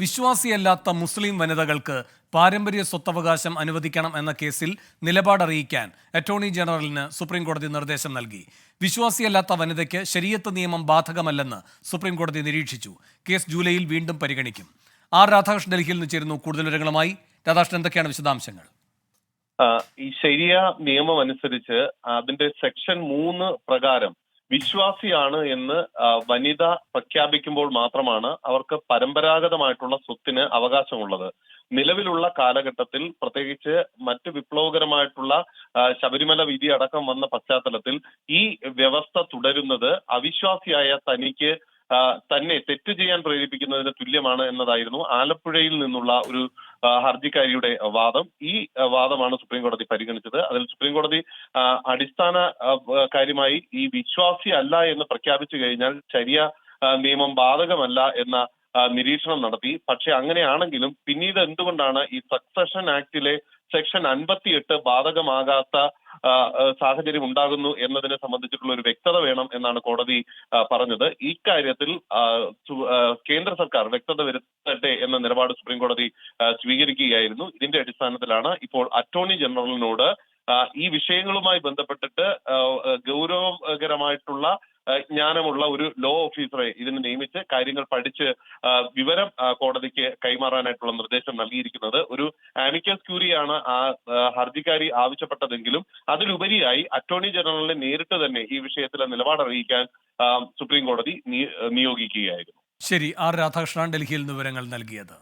വിശ്വാസിയല്ലാത്ത മുസ്ലിം വനിതകൾക്ക് പാരമ്പര്യ സ്വത്തവകാശം അനുവദിക്കണം എന്ന കേസിൽ നിലപാടറിയിക്കാൻ അറ്റോർണി ജനറലിന് സുപ്രീം കോടതി നിർദ്ദേശം നൽകി. വിശ്വാസിയല്ലാത്ത വനിതയ്ക്ക് ശരീഅത്ത് നിയമം ബാധകമല്ലെന്ന് സുപ്രീം കോടതി നിരീക്ഷിച്ചു. കേസ് ജൂലൈയിൽ വീണ്ടും പരിഗണിക്കും. ആർ രാധാകൃഷ്ണൻ ഡൽഹിയിൽ നിന്ന് ചേരുന്നു കൂടുതൽ വിവരങ്ങളുമായി. രാധാകൃഷ്ണൻ എന്തൊക്കെയാണ് വിശദാംശങ്ങൾ? ഈ ശരിയ നിയമം അനുസരിച്ച് അതിന്റെ സെക്ഷൻ മൂന്ന് പ്രകാരം വിശ്വാസിയാണ് എന്ന് വനിത പ്രഖ്യാപിക്കുമ്പോൾ മാത്രമാണ് അവർക്ക് പരമ്പരാഗതമായിട്ടുള്ള സ്വത്തിന് അവകാശമുള്ളത്. നിലവിലുള്ള കാലഘട്ടത്തിൽ പ്രത്യേകിച്ച് മറ്റ് വിപ്ലവകരമായിട്ടുള്ള ശബരിമല വിധി അടക്കം വന്ന പശ്ചാത്തലത്തിൽ ഈ വ്യവസ്ഥ തുടരുന്നത് അവിശ്വാസിയായ തനിക്ക് തന്നെ തെറ്റ് ചെയ്യാൻ പ്രേരിപ്പിക്കുന്നതിന് തുല്യമാണ് എന്നതായിരുന്നു ആലപ്പുഴയിൽ നിന്നുള്ള ഒരു ഹർജിക്കാരിയുടെ വാദം. ഈ വാദമാണ് സുപ്രീം കോടതി പരിഗണിച്ചത്. അതിൽ സുപ്രീം കോടതി അടിസ്ഥാന കാര്യമായി ഈ വിശ്വാസി അല്ല എന്ന് പ്രഖ്യാപിച്ചു കഴിഞ്ഞാൽ ശരിയ നിയമം ബാധകമല്ല എന്ന നിരീക്ഷണം നടത്തി. പക്ഷെ അങ്ങനെയാണെങ്കിലും പിന്നീട് എന്തുകൊണ്ടാണ് ഈ സക്സഷൻ ആക്ടിലെ സെക്ഷൻ അൻപത്തിയെട്ട് ബാധകമാകാത്ത സാഹചര്യം ഉണ്ടാകുന്നു എന്നതിനെ സംബന്ധിച്ചിട്ടുള്ള ഒരു വ്യക്തത വേണം എന്നാണ് കോടതി പറഞ്ഞത്. ഇക്കാര്യത്തിൽ കേന്ദ്ര സർക്കാർ വ്യക്തത വരുത്തട്ടെ എന്ന നിലപാട് സുപ്രീം കോടതി സ്വീകരിക്കുകയായിരുന്നു. ഇതിന്റെ അടിസ്ഥാനത്തിലാണ് ഇപ്പോൾ അറ്റോർണി ജനറലിനോട് ഈ വിഷയങ്ങളുമായി ബന്ധപ്പെട്ടിട്ട് ഗൗരവകരമായിട്ടുള്ള ജ്ഞാനമുള്ള ഒരു ലോ ഓഫീസറെ ഇതിന് നിയമിച്ച് കാര്യങ്ങൾ പഠിച്ച് വിവരം കോടതിക്ക് കൈമാറാനായിട്ടുള്ള നിർദ്ദേശം നൽകിയിരിക്കുന്നത് ഒരു ആമിക്കസ് ക്യൂറിയാണ് ആ ഹർജിക്കാരി ആവശ്യപ്പെട്ടതെങ്കിലും അതിലുപരിയായി അറ്റോർണി ജനറലിനെ നേരിട്ട് തന്നെ ഈ വിഷയത്തിലെ നിലപാട് അറിയിക്കാൻ സുപ്രീം കോടതി നിയ- നിയോഗിക്കുകയായിരുന്നു. ശരി ആർ രാധാകൃഷ്ണൻ ഡൽഹിയിൽ നിന്ന് വിവരങ്ങൾ നൽകിയത്.